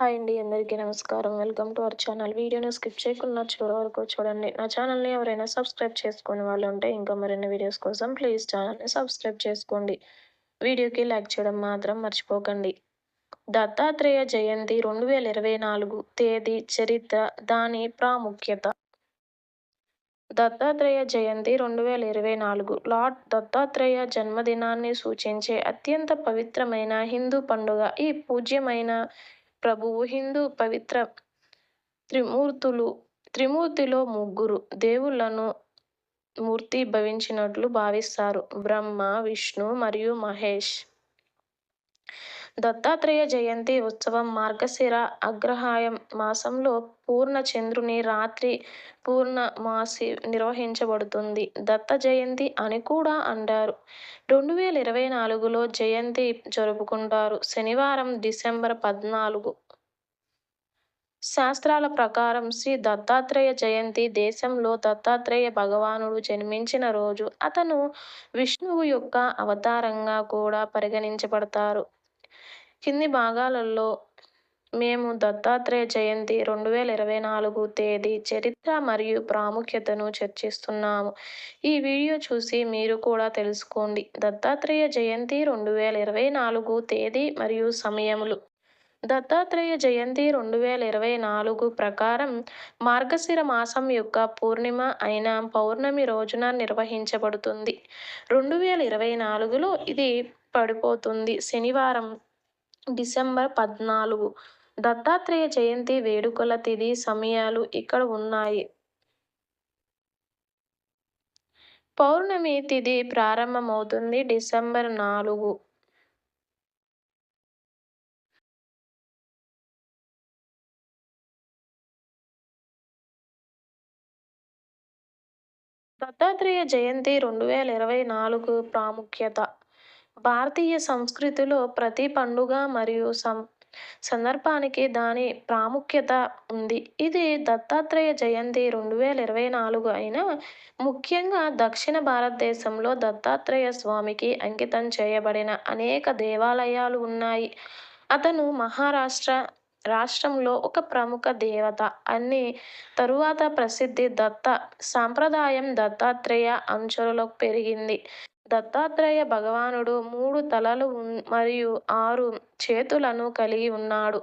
Hi అండి అందరికీ నమస్కారం. Welcome to our channel. వీడియోని స్కిప్ చేయకుండా చివరి వరకు చూడండి. నా ఛానల్ని ఎవరైనా సబ్స్క్రైబ్ చేసుకునే వాళ్ళు ఉంటే ఇంకా మరిన్ని వీడియోస్ కోసం ప్లీజ్ ఛానల్ని సబ్స్క్రైబ్ చేసుకోండి. వీడియోకి లైక్ చేయడం మాత్రం మర్చిపోకండి. దత్తాత్రేయ జయంతి రెండు వేల ఇరవై నాలుగు తేదీ చరిత్ర దాని ప్రాముఖ్యత. దత్తాత్రేయ జయంతి రెండు వేల ఇరవై నాలుగు లార్డ్ దత్తాత్రేయ జన్మదినాన్ని సూచించే అత్యంత పవిత్రమైన హిందూ పండుగ. ఈ పూజ్యమైన ప్రభువు హిందూ పవిత్ర త్రిమూర్తులు త్రిమూర్తిలో ముగ్గురు దేవుళ్ళను మూర్తి భవించినట్లు భావిస్తారు. బ్రహ్మ విష్ణు మరియు మహేష్. దత్తాత్రేయ జయంతి ఉత్సవం మార్గశిర అగ్రహాయం మాసంలో పూర్ణ చంద్రుని రాత్రి పూర్ణమాసి నిర్వహించబడుతుంది. దత్త జయంతి అని కూడా అంటారు. రెండు వేల ఇరవై నాలుగులో జయంతి జరుపుకుంటారు. శనివారం డిసెంబర్ పద్నాలుగు. శాస్త్రాల ప్రకారం శ్రీ దత్తాత్రేయ జయంతి దేశంలో దత్తాత్రేయ భగవానుడు జన్మించిన రోజు. అతను విష్ణువు యొక్క అవతారంగా కూడా పరిగణించబడతారు. కింది భాగాలలో మేము దత్తాత్రేయ జయంతి రెండు వేల ఇరవై నాలుగు తేదీ చరిత్ర మరియు ప్రాముఖ్యతను చర్చిస్తున్నాము. ఈ వీడియో చూసి మీరు కూడా తెలుసుకోండి. దత్తాత్రేయ జయంతి రెండు వేల ఇరవై నాలుగు తేదీ మరియు సమయములు. దత్తాత్రేయ జయంతి రెండు వేల ఇరవై నాలుగు ప్రకారం మార్గశిర మాసం యొక్క పూర్ణిమ అయిన పౌర్ణమి రోజున నిర్వహించబడుతుంది. రెండు వేల ఇరవై నాలుగులో ఇది పడిపోతుంది. శనివారం డిసెంబర్ పద్నాలుగు. దత్తాత్రేయ జయంతి వేడుకల తిథి సమయాలు ఇక్కడ ఉన్నాయి. పౌర్ణమి తిథి ప్రారంభమవుతుంది డిసెంబర్ నాలుగు. దత్తాత్రేయ జయంతి రెండు వేల ఇరవై నాలుగు ప్రాముఖ్యత. భారతీయ సంస్కృతిలో ప్రతి పండుగ మరియు సం సందర్భానికి దాని ప్రాముఖ్యత ఉంది. ఇది దత్తాత్రేయ జయంతి రెండు వేల ఇరవై నాలుగు అయినా ముఖ్యంగా దక్షిణ భారతదేశంలో దత్తాత్రేయ స్వామికి అంకితం చేయబడిన అనేక దేవాలయాలు ఉన్నాయి. అతను మహారాష్ట్ర రాష్ట్రంలో ఒక ప్రముఖ దేవత. అన్ని తరువాత ప్రసిద్ధి దత్త సాంప్రదాయం దత్తాత్రేయ అంచులలో పెరిగింది. దత్తాత్రేయ భగవానుడు మూడు తలలు మరియు ఆరు చేతులను కలిగి ఉన్నాడు.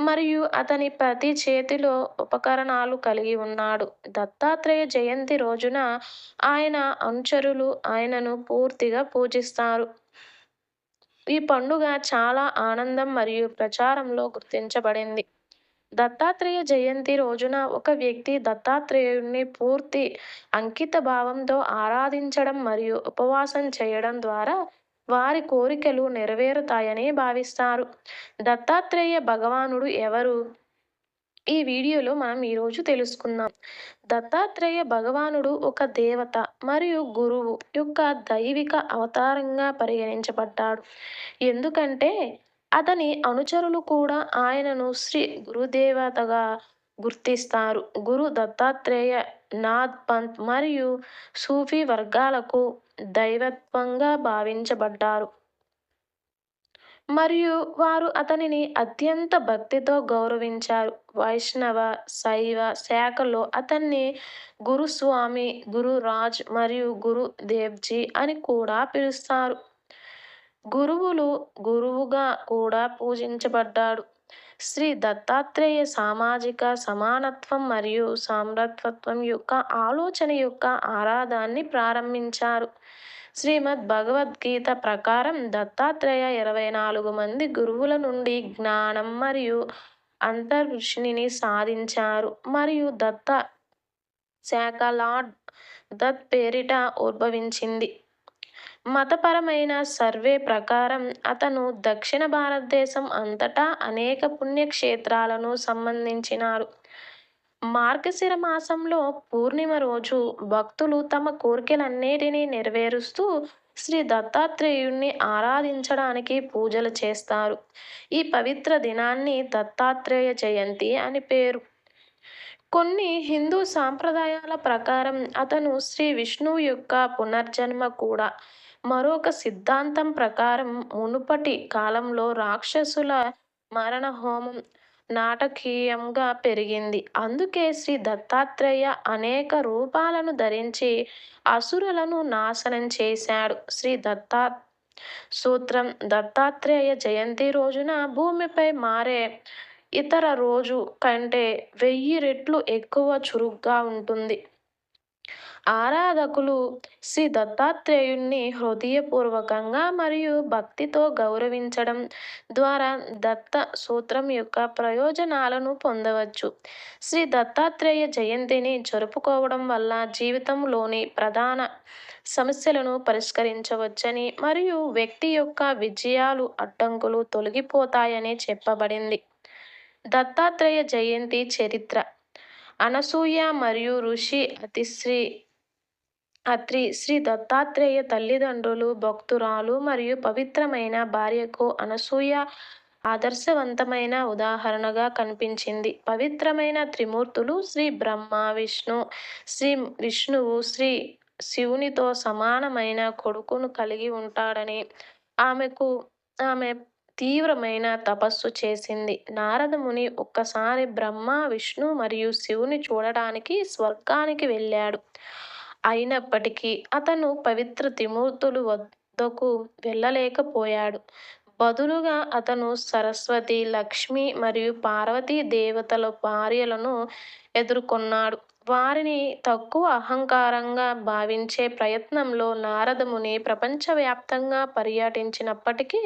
మరియు అతని ప్రతి చేతిలో ఉపకరణాలు కలిగి ఉన్నాడు. దత్తాత్రేయ జయంతి రోజున ఆయన అనుచరులు ఆయనను పూర్తిగా పూజిస్తారు. ఈ పండుగ చాలా ఆనందం మరియు ప్రచారంలో గుర్తించబడింది. దత్తాత్రేయ జయంతి రోజున ఒక వ్యక్తి దత్తాత్రేయుడిని పూర్తి అంకిత భావంతో ఆరాధించడం మరియు ఉపవాసం చేయడం ద్వారా వారి కోరికలు నెరవేరుతాయని భావిస్తారు. దత్తాత్రేయ భగవానుడు ఎవరు? ఈ వీడియోలో మనం ఈరోజు తెలుసుకుందాం. దత్తాత్రేయ భగవానుడు ఒక దేవత మరియు గురువు యొక్క దైవిక అవతారంగా పరిగణించబడ్డాడు. ఎందుకంటే అతని అనుచరులు కూడా ఆయనను శ్రీ గురుదేవతగా గుర్తిస్తారు. గురు దత్తాత్రేయ నాథ్ పంత్ మరియు సూఫీ వర్గాలకు దైవత్వంగా భావించబడ్డారు. మరియు వారు అతనిని అత్యంత భక్తితో గౌరవించారు. వైష్ణవ శైవ శాఖలో అతన్ని గురుస్వామి గురు రాజ్ మరియు గురు దేవ్జీ అని కూడా పిలుస్తారు. గురువులు గురువుగా కూడా పూజించబడ్డాడు. శ్రీ దత్తాత్రేయ సామాజిక సమానత్వం మరియు సామ్రత్వత్వం యొక్క ఆలోచన యొక్క ఆరాధాన్ని ప్రారంభించారు. శ్రీమద్ భగవద్గీత ప్రకారం దత్తాత్రేయ ఇరవై నాలుగు మంది గురువుల నుండి జ్ఞానం మరియు అంతర్దృష్టిని సాధించారు. మరియు దత్త శాఖ లార్డ్ దత్ పేరిట ఉద్భవించింది. మతపరమైన సర్వే ప్రకారం అతను దక్షిణ భారతదేశం అంతటా అనేక పుణ్యక్షేత్రాలను సంబంధించినారు. మార్గశిర మాసంలో పూర్ణిమ రోజు భక్తులు తమ కోరికలన్నిటినీ నెరవేరుస్తూ శ్రీ దత్తాత్రేయుణ్ణి ఆరాధించడానికి పూజలు చేస్తారు. ఈ పవిత్ర దినాన్ని దత్తాత్రేయ జయంతి అని పేరు. కొన్ని హిందూ సాంప్రదాయాల ప్రకారం అతను శ్రీ విష్ణువు యొక్క పునర్జన్మ కూడా మరొక సిద్ధాంతం ప్రకారం మునుపటి కాలంలో రాక్షసుల మరణ హోమం నాటకీయంగా పెరిగింది. అందుకే శ్రీ దత్తాత్రేయ అనేక రూపాలను ధరించి అసురులను నాశనం చేశాడు. శ్రీ దత్తా సూత్రం దత్తాత్రేయ జయంతి రోజున భూమిపై మారే ఇతర రోజు కంటే వెయ్యి రెట్లు ఎక్కువ చురుగ్గా ఉంటుంది. ఆరాధకులు శ్రీ దత్తాత్రేయుణ్ణి హృదయపూర్వకంగా మరియు భక్తితో గౌరవించడం ద్వారా దత్త సూత్రం యొక్క ప్రయోజనాలను పొందవచ్చు. శ్రీ దత్తాత్రేయ జయంతిని జరుపుకోవడం వల్ల జీవితంలోని ప్రధాన సమస్యలను పరిష్కరించవచ్చని మరియు వ్యక్తి యొక్క విజయాలు అడ్డంకులు తొలగిపోతాయని చెప్పబడింది. దత్తాత్రేయ జయంతి చరిత్ర అనసూయ మరియు ఋషి అతిశ్రీ అత్రి శ్రీ దత్తాత్రేయ తల్లిదండ్రులు భక్తురాలు మరియు పవిత్రమైన భార్యకు అనసూయ ఆదర్శవంతమైన ఉదాహరణగా కనిపించింది. పవిత్రమైన త్రిమూర్తులు శ్రీ బ్రహ్మ, విష్ణు శ్రీ విష్ణువు శ్రీ శివునితో సమానమైన కొడుకును కలిగి ఉంటాడని ఆమెకు ఆమె తీవ్రమైన తపస్సు చేసింది. నారదముని ఒక్కసారి బ్రహ్మ, విష్ణు మరియు శివుని చూడటానికి స్వర్గానికి వెళ్ళాడు. అయినప్పటికీ అతను పవిత్ర త్రిమూర్తులు వద్దకు వెళ్ళలేకపోయాడు. బదులుగా అతను సరస్వతి, లక్ష్మి మరియు పార్వతీ దేవతల భార్యలను ఎదుర్కొన్నాడు. వారిని తక్కువ అహంకారంగా భావించే ప్రయత్నంలో నారదముని ప్రపంచవ్యాప్తంగా పర్యటించినప్పటికీ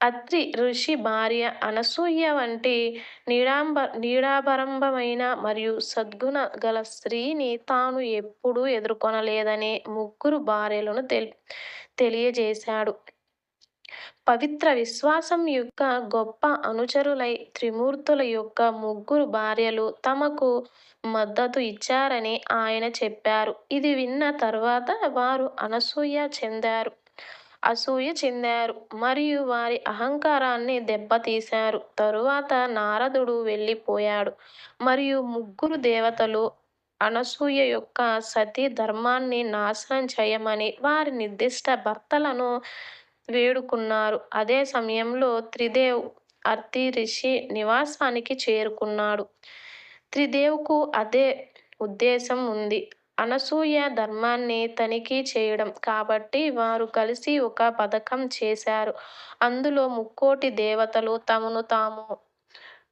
అత్రి ఋషి భార్య అనసూయ వంటి నీడాంబ నీడాభరంభమైన మరియు సద్గుణ గల స్త్రీని తాను ఎప్పుడూ ఎదుర్కొనలేదని ముగ్గురు భార్యలను తెలి తెలియజేశాడు. పవిత్ర విశ్వాసం యొక్క గొప్ప అనుచరులై త్రిమూర్తుల యొక్క ముగ్గురు భార్యలు తమకు మద్దతు ఇచ్చారని ఆయన చెప్పారు. ఇది విన్న తర్వాత వారు అనసూయ చెందారు అసూయ చెందారు మరియు వారి అహంకారాన్ని దెబ్బతీశారు. తరువాత నారదుడు వెళ్ళిపోయాడు మరియు ముగ్గురు దేవతలు అనసూయ యొక్క సతీ ధర్మాన్ని నాశనం చేయమని వారి నిర్దిష్ట భర్తలను వేడుకున్నారు. అదే సమయంలో త్రిదేవ్ అర్తి ఋషి నివాసానికి చేరుకున్నాడు. త్రిదేవ్కు అదే ఉద్దేశం ఉంది అనసూయ ధర్మాన్ని తనిఖీ చేయడం. కాబట్టి వారు కలిసి ఒక పథకం చేశారు. అందులో ముక్కోటి దేవతలు తమను తాము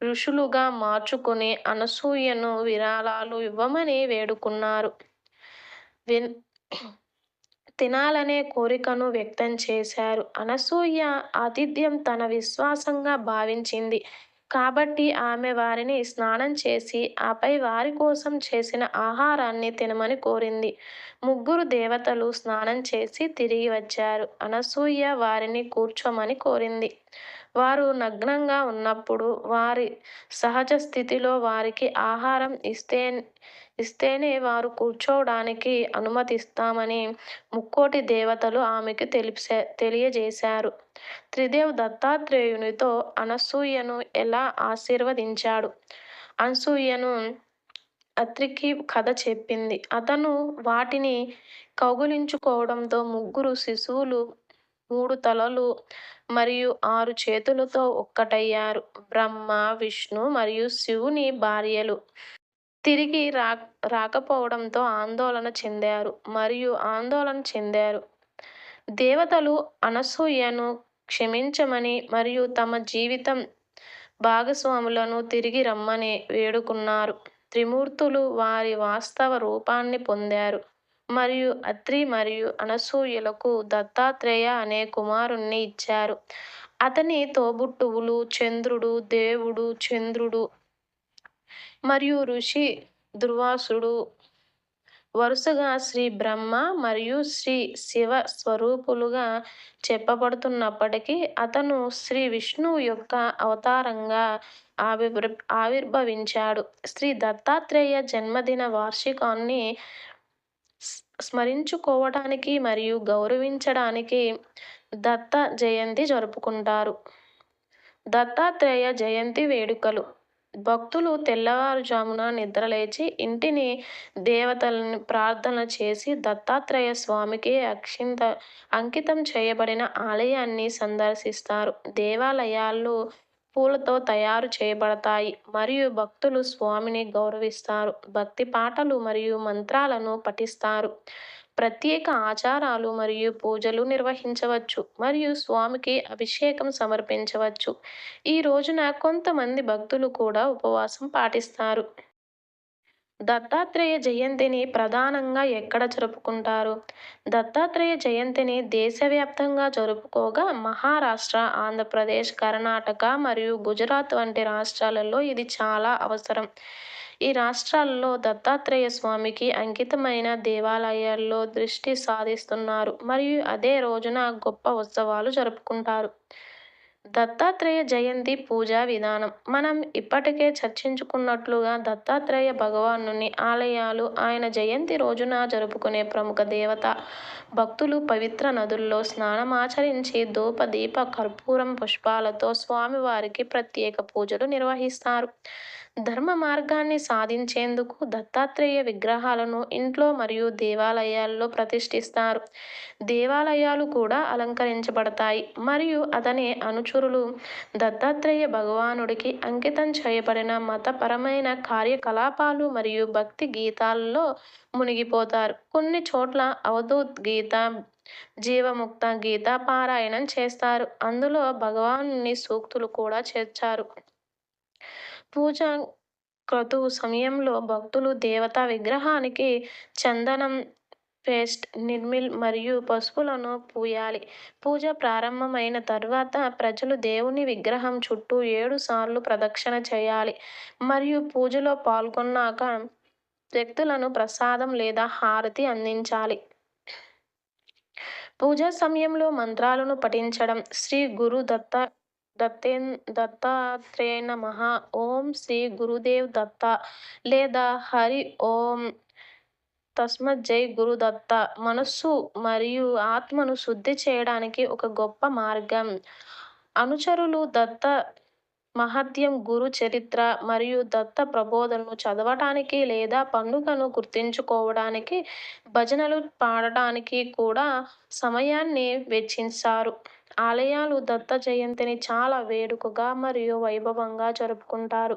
ఋషులుగా మార్చుకుని అనసూయను విరాళాలు ఇవ్వమని వేడుకున్నారు. విన్ తినాలనే కోరికను వ్యక్తం చేశారు. అనసూయ ఆతిథ్యం తన విశ్వాసంగా భావించింది కాబట్టి ఆమె వారిని స్నానం చేసి ఆపై వారి కోసం చేసిన ఆహారాన్ని తినమని కోరింది. ముగ్గురు దేవతలు స్నానం చేసి తిరిగి వచ్చారు. అనసూయ వారిని కూర్చోమని కోరింది. వారు నగ్నంగా ఉన్నప్పుడు వారి సహజ స్థితిలో వారికి ఆహారం ఇస్తే ఇస్తేనే వారు కూర్చోవడానికి అనుమతిస్తామని ముక్కోటి దేవతలు ఆమెకు తెలిసే తెలియజేశారు. త్రిదేవ్ దత్తాత్రేయునితో అనసూయను ఎలా ఆశీర్వదించాడు. అనసూయను అత్రికి కథ చెప్పింది. అతను వాటిని కౌగులించుకోవడంతో ముగ్గురు శిశువులు మూడు తలలు మరియు ఆరు చేతులతో ఒక్కటయ్యారు. బ్రహ్మ, విష్ణు మరియు శివుని భార్యలు తిరిగి రా రాకపోవడంతో ఆందోళన చెందారు మరియు ఆందోళన చెందారు. దేవతలు అనసూయను క్షమించమని మరియు తమ జీవితం భాగస్వాములను తిరిగి రమ్మని వేడుకున్నారు. త్రిమూర్తులు వారి వాస్తవ రూపాన్ని పొందారు మరియు అత్రి మరియు అనసూయలకు దత్తాత్రేయ అనే కుమారుణ్ణి ఇచ్చారు. అతని తోబుట్టువులు చంద్రుడు, దేవుడు చంద్రుడు మరియు ఋషి దుర్వాసుడు వరుసగా శ్రీ బ్రహ్మ మరియు శ్రీ శివ స్వరూపులుగా చెప్పబడుతున్నప్పటికీ అతను శ్రీ విష్ణువు యొక్క అవతారంగా ఆవిర్భ ఆవిర్భవించాడు. శ్రీ దత్తాత్రేయ జన్మదిన వార్షికాన్ని స్మరించుకోవటానికి మరియు గౌరవించడానికి దత్త జయంతి జరుపుకుంటారు. దత్తాత్రేయ జయంతి వేడుకలు భక్తులు తెల్లవారుజామున నిద్రలేచి ఇంటిని దేవతలను ప్రార్థన చేసి దత్తాత్రేయ స్వామికి అక్షింత అంకితం చేయబడిన ఆలయాన్ని సందర్శిస్తారు. దేవాలయాల్లో పూలతో తయారు చేయబడతాయి. మరియు భక్తులు స్వామిని గౌరవిస్తారు. భక్తి పాటలు మరియు మంత్రాలను పఠిస్తారు. ప్రత్యేక ఆచారాలు మరియు పూజలు నిర్వహించవచ్చు. మరియు స్వామికి అభిషేకం సమర్పించవచ్చు. ఈ రోజున కొంతమంది భక్తులు కూడా ఉపవాసం పాటిస్తారు. దత్తాత్రేయ జయంతిని ప్రధానంగా ఎక్కడ జరుపుకుంటారు? దత్తాత్రేయ జయంతిని దేశవ్యాప్తంగా జరుపుకోగా మహారాష్ట్ర ఆంధ్రప్రదేశ్ కర్ణాటక మరియు గుజరాత్ వంటి రాష్ట్రాలలో ఇది చాలా అవసరం. ఈ రాష్ట్రాల్లో దత్తాత్రేయ స్వామికి అంకితమైన దేవాలయాల్లో దృష్టి సాధిస్తున్నారు. మరియు అదే రోజున గొప్ప ఉత్సవాలు జరుపుకుంటారు. దత్తాత్రేయ జయంతి పూజా విధానం. మనం ఇప్పటికే చర్చించుకున్నట్లుగా దత్తాత్రేయ భగవానుని ఆలయాలు ఆయన జయంతి రోజున జరుపుకునే ప్రముఖ దేవత. భక్తులు పవిత్ర నదుల్లో స్నానమాచరించి ధూప దీప కర్పూరం పుష్పాలతో స్వామివారికి ప్రత్యేక పూజలు నిర్వహిస్తారు. ధర్మ మార్గాన్ని సాధించేందుకు దత్తాత్రేయ విగ్రహాలను ఇంట్లో మరియు దేవాలయాల్లో ప్రతిష్ఠిస్తారు. దేవాలయాలు కూడా అలంకరించబడతాయి. మరియు అతని అనుచరులు దత్తాత్రేయ భగవానుడికి అంకితం చేయబడిన మతపరమైన కార్యకలాపాలు మరియు భక్తి గీతాల్లో మునిగిపోతారు. కొన్ని చోట్ల అవధూత్ గీత జీవముక్త గీత పారాయణం చేస్తారు. అందులో భగవానుని సూక్తులు కూడా చేర్చారు. పూజ క్రతువు సమయంలో భక్తులు దేవతా విగ్రహానికి చందనం పేస్ట్ నిర్మిల్ మరియు పసుపులను పూయాలి. పూజ ప్రారంభమైన తర్వాత ప్రజలు దేవుని విగ్రహం చుట్టూ ఏడు సార్లు ప్రదక్షిణ చేయాలి. మరియు పూజలో పాల్గొన్నాక వ్యక్తులను ప్రసాదం లేదా హారతి అందించాలి. పూజా సమయంలో మంత్రాలను పఠించడం శ్రీ గురు దత్త దత్తేన్ దత్తాత్రేయ నమ ఓం శ్రీ గురుదేవ్ దత్త. లేదా హరి ఓం. తస్మత్ జై గురుదత్త మనస్సు మరియు ఆత్మను శుద్ధి చేయడానికి ఒక గొప్ప మార్గం. అనుచరులు దత్త మహత్యం గురు చరిత్ర మరియు దత్త ప్రబోధనను చదవటానికి లేదా పండుగను గుర్తుంచుకోవడానికి భజనలు పాడటానికి కూడా సమయాన్ని వెచ్చించారు. ఆలయాలు దత్త జయంతిని చాలా వేడుకగా మరియు వైభవంగా జరుపుకుంటారు.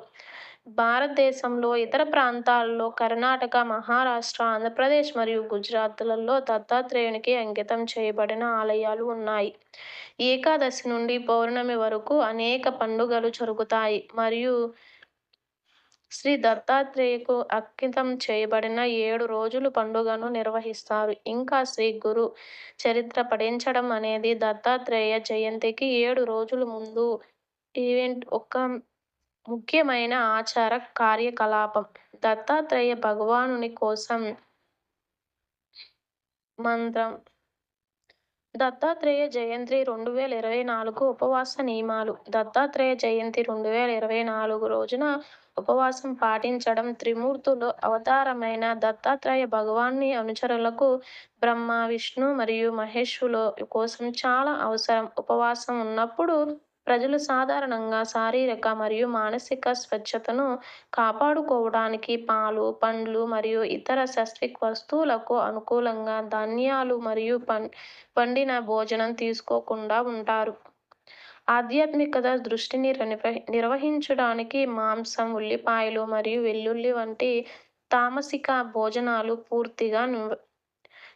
భారతదేశంలో ఇతర ప్రాంతాల్లో కర్ణాటక మహారాష్ట్ర ఆంధ్రప్రదేశ్ మరియు గుజరాత్లలో దత్తాత్రేయునికి అంకితం చేయబడిన ఆలయాలు ఉన్నాయి. ఏకాదశి నుండి పౌర్ణమి వరకు అనేక పండుగలు జరుగుతాయి. మరియు శ్రీ దత్తాత్రేయకు అంకితం చేయబడిన ఏడు రోజులు పండుగను నిర్వహిస్తారు. ఇంకా శ్రీ గురు చరిత్ర పఠించడం అనేది దత్తాత్రేయ జయంతికి ఏడు రోజుల ముందు ఈవెంట్ ఒక ముఖ్యమైన ఆచార కార్యకలాపం. దత్తాత్రేయ భగవానుని కోసం మంత్రం దత్తాత్రేయ జయంతి రెండు వేల ఇరవై నాలుగు ఉపవాస నియమాలు. దత్తాత్రేయ జయంతి రెండు వేల ఇరవై నాలుగు రోజున ఉపవాసం పాటించడం త్రిమూర్తులు అవతారమైన దత్తాత్రేయ భగవాన్ని అనుచరులకు బ్రహ్మ విష్ణు మరియు మహేశ్వరుల కోసం చాలా అవసరం. ఉపవాసం ఉన్నప్పుడు ప్రజలు సాధారణంగా శారీరక మరియు మానసిక స్వచ్ఛతను కాపాడుకోవడానికి పాలు పండ్లు మరియు ఇతర సస్విక్ వస్తువులకు అనుకూలంగా ధాన్యాలు మరియు పండిన భోజనం తీసుకోకుండా ఉంటారు. ఆధ్యాత్మికత దృష్టిని నిర్వహించడానికి మాంసం ఉల్లిపాయలు మరియు వెల్లుల్లి వంటి తామసిక భోజనాలు పూర్తిగా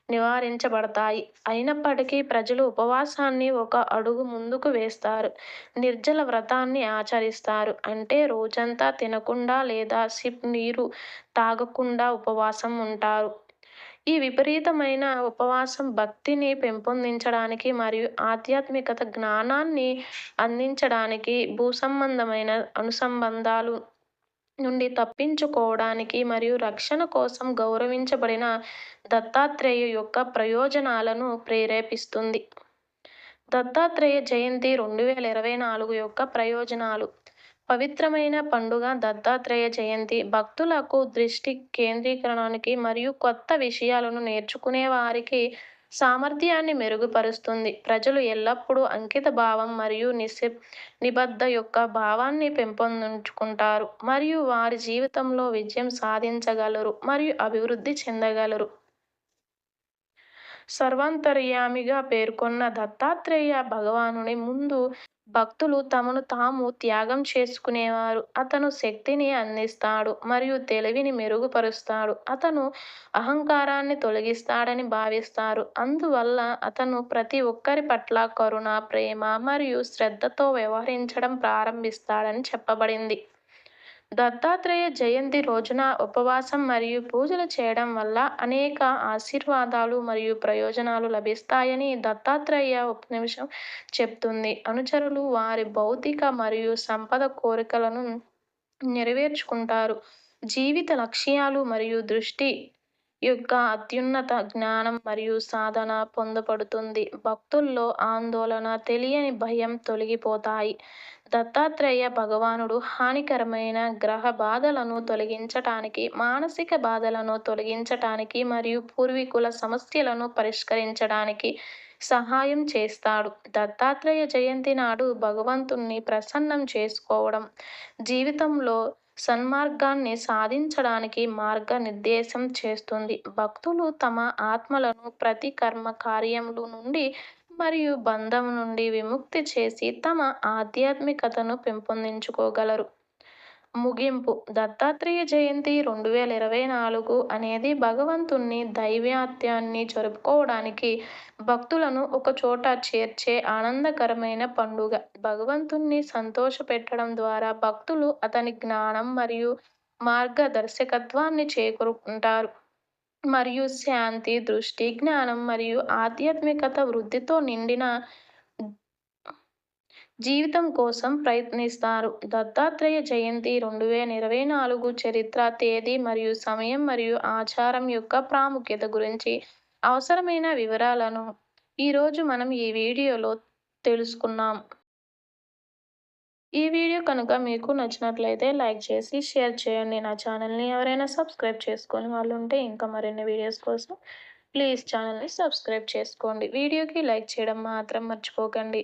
నివారించబడతాయి. అయినప్పటికీ ప్రజలు ఉపవాసాన్ని ఒక అడుగు ముందుకు వేస్తారు. నిర్జల వ్రతాన్ని ఆచరిస్తారు. అంటే రోజంతా తినకుండా లేదా సిప్ నీరు తాగకుండా ఉపవాసం ఉంటారు. ఈ విపరీతమైన ఉపవాసం భక్తిని పెంపొందించడానికి మరియు ఆధ్యాత్మికత జ్ఞానాన్ని అందించడానికి భూసంబంధమైన అనుసంధానాలు నుండి తప్పించుకోవడానికి మరియు రక్షణ కోసం గౌరవించబడిన దత్తాత్రేయ యొక్క ప్రయోజనాలను ప్రేరేపిస్తుంది. దత్తాత్రేయ జయంతి రెండు వేల ఇరవై నాలుగు యొక్క ప్రయోజనాలు. పవిత్రమైన పండుగ దత్తాత్రేయ జయంతి. భక్తులకు దృష్టి కేంద్రీకరణానికి మరియు కొత్త విషయాలను నేర్చుకునే వారికి సామర్థ్యాన్ని మెరుగుపరుస్తుంది. ప్రజలు ఎల్లప్పుడూ అంకిత భావం మరియు నిశ నిబద్ధ యొక్క భావాన్ని పెంపొందించుకుంటారు. మరియు వారి జీవితంలో విజయం సాధించగలరు మరియు అభివృద్ధి చెందగలరు. సర్వాంతర్యామిగా పేర్కొన్న దత్తాత్రేయ భగవానుని ముందు భక్తులు తమను తాము త్యాగం చేసుకునేవారు. అతను శక్తిని అందిస్తాడు మరియు తెలివిని మెరుగుపరుస్తాడు. అతను అహంకారాన్ని తొలగిస్తాడని భావిస్తారు. అందువల్ల అతను ప్రతి ఒక్కరి పట్ల కరుణ ప్రేమ మరియు శ్రద్ధతో వ్యవహరించడం ప్రారంభిస్తాడని చెప్పబడింది. దత్తాత్రేయ జయంతి రోజున ఉపవాసం మరియు పూజలు చేయడం వల్ల అనేక ఆశీర్వాదాలు మరియు ప్రయోజనాలు లభిస్తాయని దత్తాత్రేయ ఉపనిమిషం చెప్తుంది. అనుచరులు వారి భౌతిక మరియు సంపద కోరికలను నెరవేర్చుకుంటారు. జీవిత లక్ష్యాలు మరియు దృష్టి యొక్క అత్యున్నత జ్ఞానం మరియు సాధన పొందబడుతుంది. భక్తుల్లో ఆందోళన తెలియని భయం తొలగిపోతాయి. దత్తాత్రేయ భగవానుడు హానికరమైన గ్రహ బాధలను తొలగించటానికి మానసిక బాధలను తొలగించటానికి మరియు పూర్వీకుల సమస్యలను పరిష్కరించడానికి సహాయం చేస్తాడు. దత్తాత్రేయ జయంతి నాడు భగవంతుణ్ణి ప్రసన్నం చేసుకోవడం జీవితంలో సన్మార్గాన్ని సాధించడానికి మార్గనిర్దేశం చేస్తుంది. భక్తులు తమ ఆత్మలను ప్రతి కర్మ కార్యములు నుండి మరియు బంధం నుండి విముక్తి చేసి తమ ఆధ్యాత్మికతను పెంపొందించుకోగలరు. ముగింపు. దత్తాత్రేయ జయంతి రెండు వేల ఇరవై నాలుగు అనేది భగవంతుని దైవాత్యాన్ని జరుపుకోవడానికి భక్తులను ఒకచోట చేర్చే ఆనందకరమైన పండుగ. భగవంతుణ్ణి సంతోషపెట్టడం ద్వారా భక్తులు అతని జ్ఞానం మరియు మార్గదర్శకత్వాన్ని చేకూరుకుంటారు. మరియు శాంతి దృష్టి జ్ఞానం మరియు ఆధ్యాత్మికత వృద్ధితో నిండిన జీవితం కోసం ప్రయత్నిస్తారు. దత్తాత్రేయ జయంతి రెండు వేల ఇరవై నాలుగు చరిత్ర తేదీ మరియు సమయం మరియు ఆచారం యొక్క ప్రాముఖ్యత గురించి అవసరమైన వివరాలను ఈరోజు మనం ఈ వీడియోలో తెలుసుకున్నాం. ఈ వీడియో కనుక మీకు నచ్చినట్లయితే లైక్ చేసి షేర్ చేయండి. నా ఛానల్ని ఎవరైనా సబ్స్క్రైబ్ చేసుకొని వాళ్ళు ఉంటే ఇంకా మరిన్ని వీడియోస్ కోసం ప్లీజ్ ఛానల్ని సబ్స్క్రైబ్ చేసుకోండి. వీడియోకి లైక్ చేయడం మాత్రం మర్చిపోకండి.